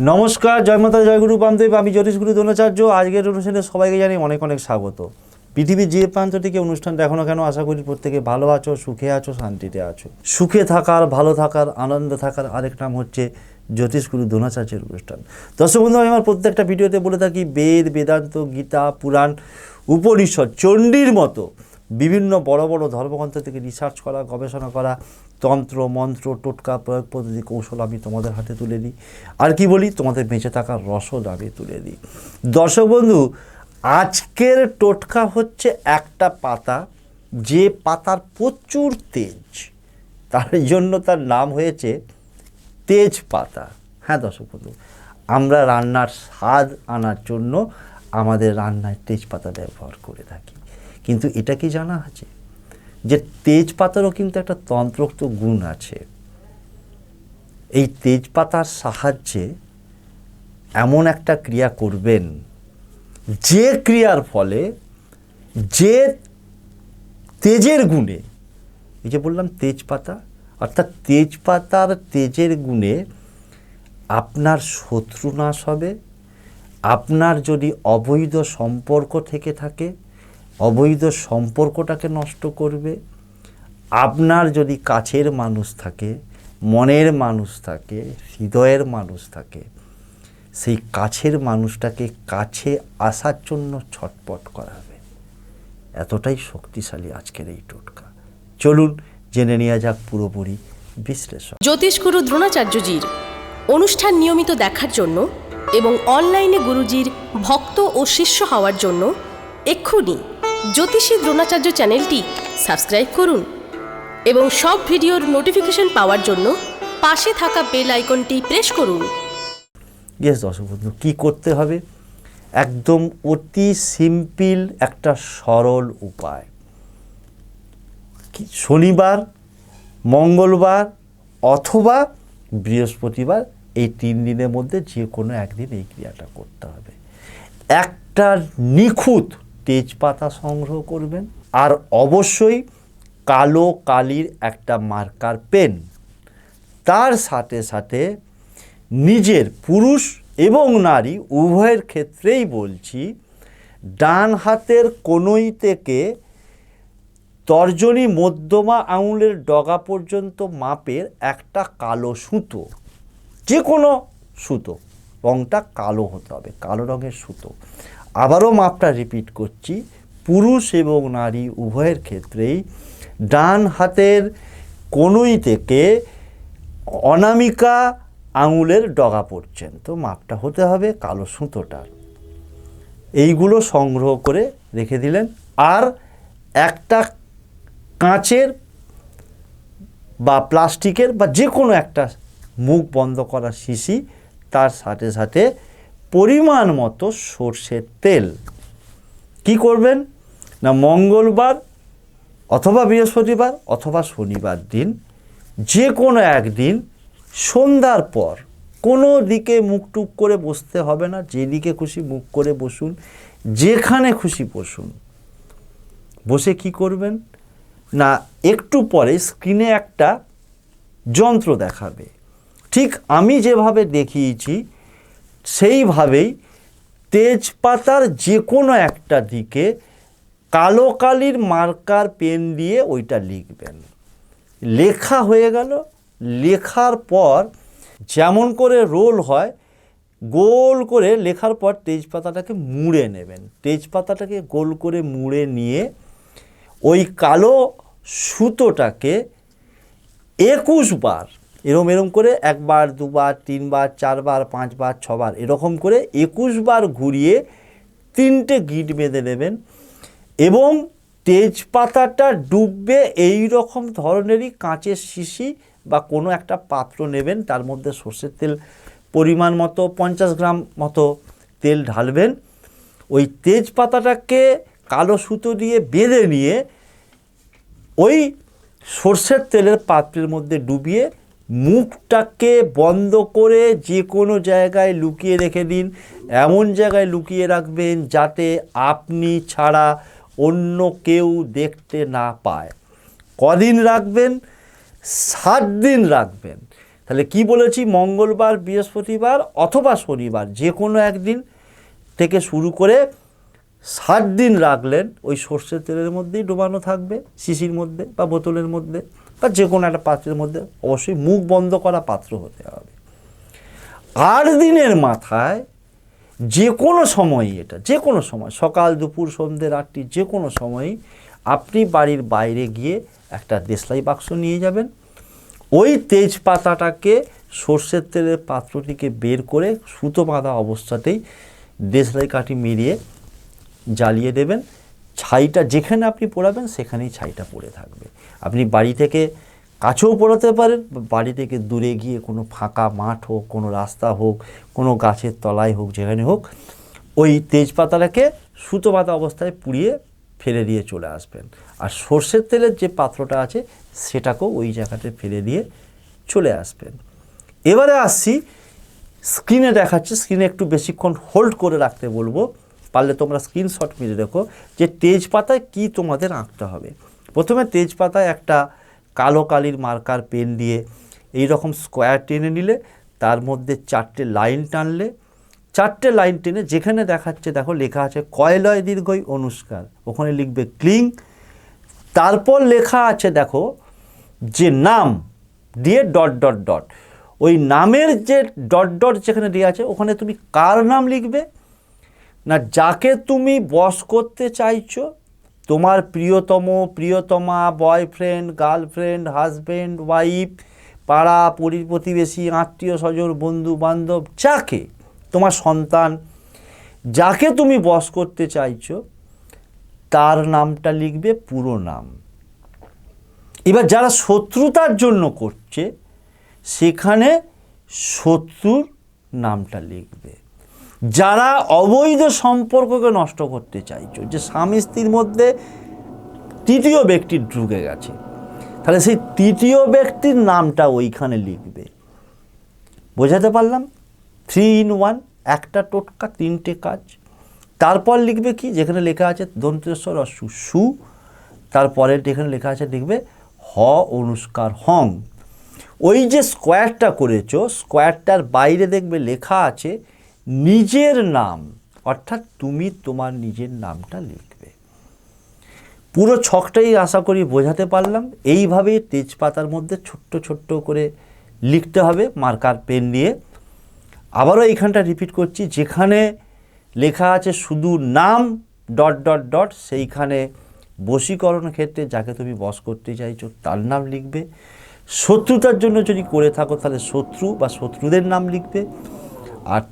নমস্কার জয়মাতা জয়গুরু বামদেব। আমি জ্যোতিষগুরু দ্রোণাচার্য। আজকের অনুষ্ঠানে সবাইকে জানি অনেক অনেক স্বাগত। পৃথিবীর যে প্রান্ত থেকে অনুষ্ঠান দেখো না কেন আশা করি প্রত্যেকে ভালো আছো, সুখে আছো, শান্তিতে আছো। সুখে থাকার, ভালো থাকার, আনন্দে থাকার আরেক নাম হচ্ছে জ্যোতিষগুরু দ্রোণাচার্যের অনুষ্ঠান। দর্শক বন্ধু, আমি আমার প্রত্যেকটা ভিডিওতে বলে থাকি, বেদ, বেদান্ত, গীতা, পুরাণ, উপনিষদ, চণ্ডীর মতো বিভিন্ন বড় বড় ধর্মগ্রন্থ থেকে রিসার্চ করা, গবেষণা করা তন্ত্র, মন্ত্র, টোটকা, প্রয়োগ পদ্ধতি, কৌশল আমি তোমাদের হাতে তুলে দিই। আর কি বলি? তোমাদের বেঁচে থাকার রসদ আমি তুলে দিই। দর্শক বন্ধু, আজকের টোটকা হচ্ছে একটা পাতা, যে পাতার প্রচুর তেজ। তার জন্য তার নাম হয়েছে তেজ পাতা হ্যাঁ দর্শক বন্ধু, আমরা রান্নার স্বাদ আনার জন্য আমাদের রান্নায় তেজপাতা ব্যবহার করে থাকি। কিন্তু এটা কি জানা আছে? যে তেজপাতারও কিন্তু একটা তন্ত্রোক্ত গুণ আছে। এই তেজপাতার সাহায্যে এমন একটা ক্রিয়া করবেন, যে ক্রিয়ার ফলে যে তেজের গুণে, এই যে বললাম তেজপাতা, অর্থাৎ তেজপাতার তেজের গুণে আপনার শত্রু নাশ হবে, আপনার যদি অবৈধ সম্পর্ক থেকে থাকে অবৈধ সম্পর্কটাকে নষ্ট করবে। আপনার যদি কাছের মানুষ থাকে, মনের মানুষ থাকে, হৃদয়ের মানুষ থাকে, সেই কাছের মানুষটাকে কাছে আসার জন্য ছটপট করাবে এতটাই শক্তিশালী আজকের এই টোটকা। চলুন জেনে নেওয়া যাক পুরোপুরি বিশ্লেষণ। জ্যোতিষগুরু দ্রোণাচার্যজির অনুষ্ঠান নিয়মিত দেখার জন্য এবং অনলাইনে গুরুজির ভক্ত ও শিষ্য হওয়ার জন্য এক্ষুনি জ্যোতিষী দ্রোণাচার্য চ্যানেলটি সাবস্ক্রাইব করুন এবং সব ভিডিওর নোটিফিকেশন পাওয়ার জন্য পাশে থাকা বেল আইকনটি প্রেস করুন। ইয়েস দর্শক বন্ধু, কী করতে হবে? একদম অতি সিম্পল একটা সরল উপায়। শনিবার, মঙ্গলবার অথবা বৃহস্পতিবার, এই তিন দিনের মধ্যে যে কোনো একদিন এই ক্রিয়াটা করতে হবে। একটা নিখুঁত তেজপাতা সংগ্রহ করবেন। আর অবশ্যই কালো কালির একটা মার্কার পেন। তার সাথে সাথে নিজের পুরুষ এবং নারী উভয়ের ক্ষেত্রেই বলছি, ডান হাতের কোনোই থেকে তর্জনী মধ্যমা আঙুলের ডগা পর্যন্ত মাপের একটা কালো সুতো যে কোনো সুতো। রঙটা কালো হতে হবে, কালো রঙের সুতো। আবারও মাপটা রিপিট করছি। পুরুষ এবং নারী উভয়ের ক্ষেত্রেই ডান হাতের কোনোই থেকে অনামিকা আঙুলের ডগা পর্যন্ত মাপটা হতে হবে কালো সুতোটার। এইগুলো সংগ্রহ করে রেখে দিলেন। আর একটা কাঁচের বা প্লাস্টিকের বা যে কোনো একটা মুখ বন্ধ করা শিশি তার সাথে সাথে পরিমাণ মতো সর্ষের তেল। কি করবেন? না মঙ্গলবার অথবা বৃহস্পতিবার অথবা শনিবার দিন যে কোনো একদিন সন্ধ্যার পর কোনো দিকে মুখ টুক করে বসতে হবে না, যেদিকে খুশি মুখ করে বসুন, যেখানে খুশি বসুন। বসে কি করবেন? না, একটু পরে স্ক্রিনে একটা যন্ত্র দেখাবে। ঠিক আমি যেভাবে দেখিয়েছি সেইভাবেই তেজপাতার যে কোনো একটা দিকে কালো কালির মার্কার পেন দিয়ে ওইটা লিখবেন। লেখা হয়ে গেল। লেখার পর যেমন করে রোল হয়, গোল করে লেখার পর তেজপাতাটাকে মুড়ে নেবেন। তেজপাতাটাকে গোল করে মুড়ে নিয়ে ওই কালো সুতোটাকে একুশ বার এরম এরম করে একবার, দুবার, তিনবার, চারবার, পাঁচবার, ছবার এরকম করে একুশ বার ঘুরিয়ে তিনটে গিট বেঁধে নেবেন এবং তেজপাতাটা ডুববে এই রকম ধরনেরই কাঁচের শিশি বা কোনো একটা পাত্র নেবেন। তার মধ্যে সর্ষের তেল পরিমাণ মতো, পঞ্চাশ গ্রাম মতো তেল ঢালবেন। ওই তেজপাতাটাকে কালো সুতো দিয়ে বেঁধে নিয়ে ওই সর্ষের তেলের পাত্রের মধ্যে ডুবিয়ে মুখটাকে বন্ধ করে যে কোনো জায়গায় লুকিয়ে রেখে দিন। এমন জায়গায় লুকিয়ে রাখবেন যাতে আপনি ছাড়া অন্য কেউ দেখতে না পায়। কদিন রাখবেন? সাত দিন রাখবেন। তাহলে কি বলেছি? মঙ্গলবার, বৃহস্পতিবার অথবা শনিবার, যে কোনো একদিন থেকে শুরু করে সাত দিন রাখলেন, ওই সর্ষের তেলের মধ্যেই ডোবানো থাকবে, শিশির মধ্যে বা বোতলের মধ্যে। বা যে কোনো একটা পাত্রের মধ্যে অবশ্যই মুখ বন্ধ করা পাত্র হতে হবে। আট দিনের মাথায় যে কোনো সময়ই এটা, যে কোনো সময়, সকাল, দুপুর, সন্ধ্যে, রাত্রি, যে কোনো সময়ই আপনি বাড়ির বাইরে গিয়ে একটা দেশলাই বাক্স নিয়ে যাবেন। ওই তেজপাতাটাকে সর্ষের তেলের পাত্রটিকে বের করে সুতো বাঁধা অবস্থাতেই দেশলাই কাঠি মিলিয়ে জ্বালিয়ে দেবেন। ছাইটা যেখানে আপনি পোড়াবেন সেখানেই ছাইটা পড়ে থাকবে। আপনি বাড়ি থেকে কাছেও পোড়াতে পারেন, বাড়ি থেকে দূরে গিয়ে কোনো ফাঁকা মাঠ হোক, কোনো রাস্তা হোক, কোনো গাছের তলায় হোক, যেখানে হোক, ওই তেজপাতাটাকে সুতো বাঁধা অবস্থায় পুড়িয়ে ফেলে দিয়ে চলে আসবেন। আর সর্ষের তেলের যে পাত্রটা আছে, সেটাকেও ওই জায়গাতে ফেলে দিয়ে চলে আসবেন। এবারে আসছি, স্ক্রিনে দেখাচ্ছে, স্ক্রিনে একটু বেশিক্ষণ হোল্ড করে রাখতে বলব, পারলে তোমরা স্ক্রিনশট মেরে দেখো যে তেজপাতায় কি তোমাদের আঁকতে হবে। প্রথমে তেজপাতায় একটা কালো কালির মার্কার পেন দিয়ে এই রকম স্কোয়ার টেনে নিলে, তার মধ্যে চারটে লাইন টানলে, চারটে লাইন টেনে যেখানে দেখাচ্ছে, দেখো লেখা আছে, কয়লয় দীর্ঘই অনুষ্কার। ওখানে লিখবে, ক্লিং। তারপর লেখা আছে, দেখো, যে নাম দিয়ে ডট ডট ডট। ওই নামের যে ডট ডট যেখানে দেওয়া আছে, ওখানে তুমি কার নাম লিখবে? না, যাকে তুমি বস করতে চাইছো তোমার প্রিয়তম, প্রিয়তমা বয়ফ্রেন্ড গার্লফ্রেন্ড হাজব্যান্ড ওয়াইফ পাড়া পরি প্রতিবেশী, আত্মীয় স্বজন, বন্ধু বান্ধব, যাকে তোমার সন্তান, যাকে তুমি বস করতে চাইছো, তার নামটা লিখবে পুরো নাম। এবার যারা শত্রুতার জন্য করছে, সেখানে শত্রুর নামটা লিখবে। যারা অবৈধ সম্পর্ককে নষ্ট করতে চাইছো, যে স্বামী স্ত্রীর মধ্যে তৃতীয় ব্যক্তি ঢুকে গেছে, তাহলে সেই তৃতীয় ব্যক্তির নামটা ওইখানে লিখবে। বোঝাতে পারলাম? থ্রি ইন ওয়ান একটা টোটকা, তিনটে কাজ। তারপর লিখবে কি? যেখানে লেখা আছে দন্তেশ্বর অসু সু তারপরে যেখানে লেখা আছে লিখবে হ অনুষ্কার হং। ওই যে স্কোয়ারটা করেছ স্কোয়ারটার বাইরে দেখবে লেখা আছে নিজের নাম, অর্থাৎ তুমি তোমার নিজের নামটা লিখবে। পুরো ছকটাই আশা করি বোঝাতে পারলাম। এইভাবে তেজপাতার মধ্যে ছোট্ট ছোট্ট করে লিখতে হবে মার্কার পেন দিয়ে আবারও এইখানটা রিপিট করছি, যেখানে লেখা আছে শুধু নাম ডট ডট ডট সেইখানে বশীকরণ ক্ষেত্রে যাকে তুমি বস করতে চাইছো তার নাম লিখবে। শত্রুতার জন্য যদি করে থাকো তাহলে শত্রু বা শত্রুদের নাম লিখবে। আর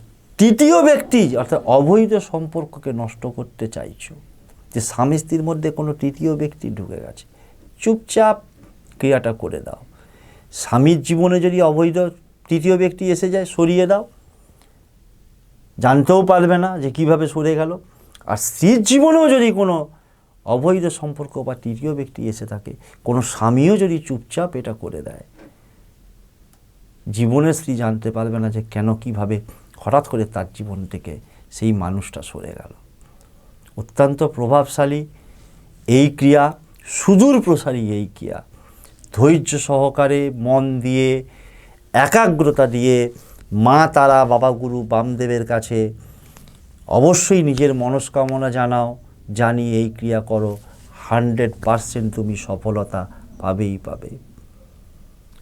তৃতীয় ব্যক্তি, অর্থাৎ অবৈধ সম্পর্ককে নষ্ট করতে চাইছো, যে স্বামী স্ত্রীর মধ্যে কোনো তৃতীয় ব্যক্তি ঢুকে গেছে, চুপচাপ ক্রিয়াটা করে দাও। স্বামীর জীবনে যদি অবৈধ তৃতীয় ব্যক্তি এসে যায়, সরিয়ে দাও। জানতেও পারবে না যে কীভাবে সরে গেল। আর স্ত্রীর জীবনেও যদি কোনো অবৈধ সম্পর্ক বা তৃতীয় ব্যক্তি এসে থাকে, কোনো স্বামীও যদি চুপচাপ এটা করে দেয়, জীবনের স্ত্রী জানতে পারবে না যে কেন, কীভাবে হঠাৎ করে তার জীবন থেকে সেই মানুষটা সরে গেল। অত্যন্ত প্রভাবশালী এই ক্রিয়া, সুদূর প্রসারী এই ক্রিয়া। ধৈর্য সহকারে মন দিয়ে, একাগ্রতা দিয়ে মা, তারা, বাবা, গুরু, বামদেবের কাছে অবশ্যই নিজের মনস্কামনা জানাও জানি এই ক্রিয়া করো। হান্ড্রেড পারসেন্ট তুমি সফলতা পাবেই পাবে।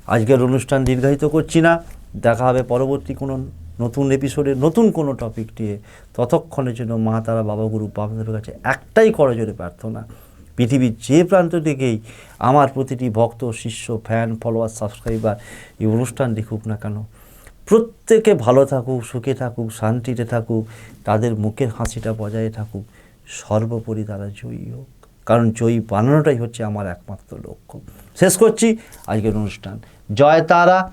আজকের অনুষ্ঠান দীর্ঘায়িত করছি না। দেখা হবে পরবর্তী কোনো নতুন এপিসোডে নতুন কোনো টপিক নিয়ে ততক্ষণের জন্য মা, তারা, বাবা, গুরু, বাবাদের কাছে একটাই করজোরে প্রার্থনা। পৃথিবীর যে প্রান্ত থেকেই আমার প্রতিটি ভক্ত, শিষ্য ফ্যান ফলোয়ার সাবস্ক্রাইবার এই অনুষ্ঠান দেখুক না কেন, প্রত্যেকে ভালো থাকুক, সুখে থাকুক, শান্তিতে থাকুক, তাদের মুখের হাসিটা বজায় থাকুক, সর্বোপরি তারা জয়ী হোক। কারণ জয়ী বানানোটাই হচ্ছে আমার একমাত্র লক্ষ্য। শেষ করছি আজকের অনুষ্ঠান। জয় তারা।